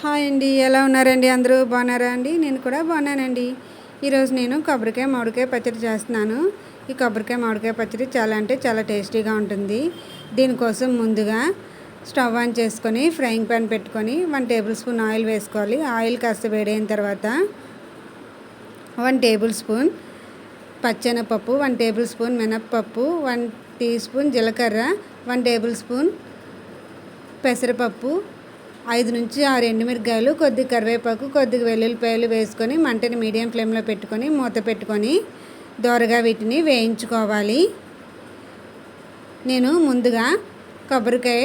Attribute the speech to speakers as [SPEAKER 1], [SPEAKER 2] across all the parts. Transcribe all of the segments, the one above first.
[SPEAKER 1] Hi అండి ఎలా ఉన్నారండి అందరూ? బాగున్నారా అండి? నేను కూడా బాగున్నానండి. ఈరోజు నేను కొబ్బరికాయ మామిడికాయ పచ్చడి చేస్తున్నాను. ఈ కొబ్బరికాయ మామిడికాయ పచ్చడి చాలా అంటే చాలా టేస్టీగా ఉంటుంది. దీనికోసం ముందుగా స్టవ్ ఆన్ చేసుకొని ఫ్రైయింగ్ ప్యాన్ పెట్టుకొని వన్ టేబుల్ స్పూన్ ఆయిల్ వేసుకోవాలి. ఆయిల్ కాస్త వేడైన తర్వాత వన్ టేబుల్ స్పూన్ పచ్చెనపప్పు వన్ టేబుల్ స్పూన్ మినప్పప్పు వన్ టీ స్పూన్ జీలకర్ర వన్ టేబుల్ స్పూన్ పెసరపప్పు ఐదు నుంచి ఆరు ఎండుమిరకాయలు కొద్ది కరివేపాకు కొద్దిగా వెల్లుల్లిపాయలు వేసుకొని మంటని మీడియం ఫ్లేమ్లో పెట్టుకొని మూత పెట్టుకొని దోరగా వీటిని వేయించుకోవాలి. నేను ముందుగా కొబ్బరికాయ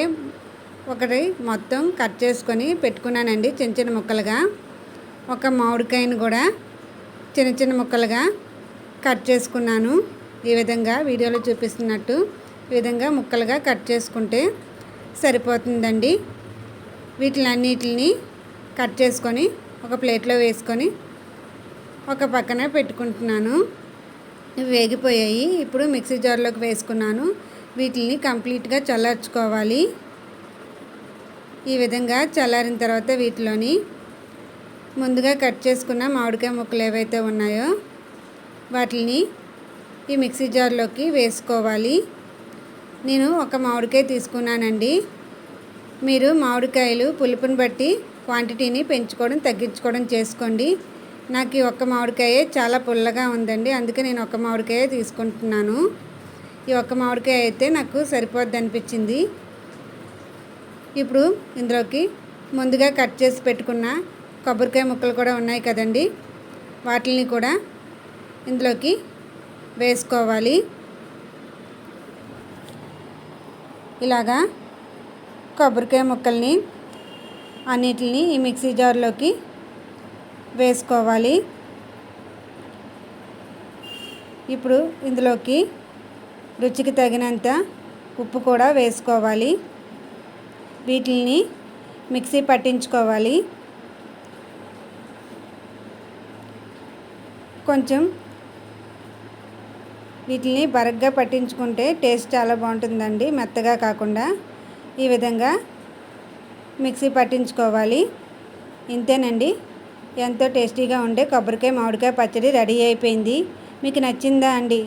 [SPEAKER 1] ఒకటి మొత్తం కట్ చేసుకొని పెట్టుకున్నానండి చిన్న చిన్న ముక్కలుగా. ఒక మామిడికాయను కూడా చిన్న చిన్న ముక్కలుగా కట్ చేసుకున్నాను. ఈ విధంగా వీడియోలో చూపిస్తున్నట్టు ఈ విధంగా ముక్కలుగా కట్ చేసుకుంటే సరిపోతుందండి. వీటిలన్నిటిని కట్ చేసుకొని ఒక ప్లేట్లో వేసుకొని ఒక పక్కన పెట్టుకుంటున్నాను. ఇవి వేగిపోయాయి. ఇప్పుడు మిక్సీ జార్లోకి వేసుకున్నాను. వీటిని కంప్లీట్గా చల్లార్చుకోవాలి. ఈ విధంగా చల్లారిన తర్వాత వీటిలోని ముందుగా కట్ చేసుకున్న మామిడికాయ ముక్కలు ఏవైతే ఉన్నాయో వాటిని ఈ మిక్సీ జార్లోకి వేసుకోవాలి. నేను ఒక మామిడికాయ తీసుకున్నానండి. మీరు మామిడికాయలు పులుపుని బట్టి క్వాంటిటీని పెంచుకోవడం తగ్గించుకోవడం చేసుకోండి. నాకు ఈ ఒక్క మామిడికాయ చాలా పుల్లగా ఉందండి. అందుకే నేను ఒక్క మామిడికాయ తీసుకుంటున్నాను. ఈ ఒక్క మామిడికాయ అయితే నాకు సరిపోద్ది అనిపించింది. ఇప్పుడు ఇందులోకి ముందుగా కట్ చేసి పెట్టుకున్న కొబ్బరికాయ ముక్కలు కూడా ఉన్నాయి కదండి. వాటిని కూడా ఇందులోకి వేసుకోవాలి. ఇలాగా కొబ్బరికాయ ముక్కల్ని అన్నిటిని ఈ మిక్సీ జార్లోకి వేసుకోవాలి. ఇప్పుడు ఇందులోకి రుచికి తగినంత ఉప్పు కూడా వేసుకోవాలి. వీటిని మిక్సీ పట్టించుకోవాలి. కొంచెం వీటిని బరగ్గా పట్టించుకుంటే టేస్ట్ చాలా బాగుంటుందండి మెత్తగా కాకుండా. ఈ విధంగా మిక్సీ పట్టించుకోవాలి. ఇంతేనండి. ఎంతో టేస్టీగా ఉండే కొబ్బరికాయ మామిడికాయ పచ్చడి రెడీ అయిపోయింది. మీకు నచ్చిందా అండి?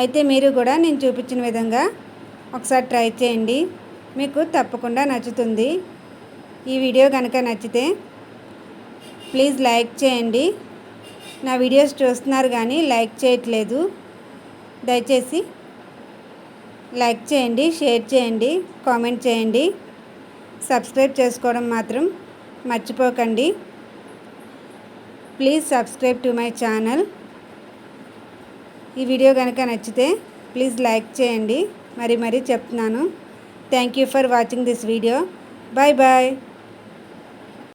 [SPEAKER 1] అయితే మీరు కూడా నేను చూపించిన విధంగా ఒకసారి ట్రై చేయండి. మీకు తప్పకుండా నచ్చుతుంది. ఈ వీడియో కనుక నచ్చితే ప్లీజ్ లైక్ చేయండి. నా వీడియోస్ చూస్తున్నారు కానీ లైక్ చేయట్లేదు. దయచేసి లైక్ చేయండి షేర్ చేయండి కామెంట్ చేయండి. సబ్స్క్రైబ్ చేసుకోవడం మాత్రం మర్చిపోకండి. Please subscribe to my channel. ఈ వీడియో కనుక నచ్చితే ప్లీజ్ లైక్ చేయండి. మరి మరీ చెప్తున్నాను. Thank you for watching this video. Bye bye.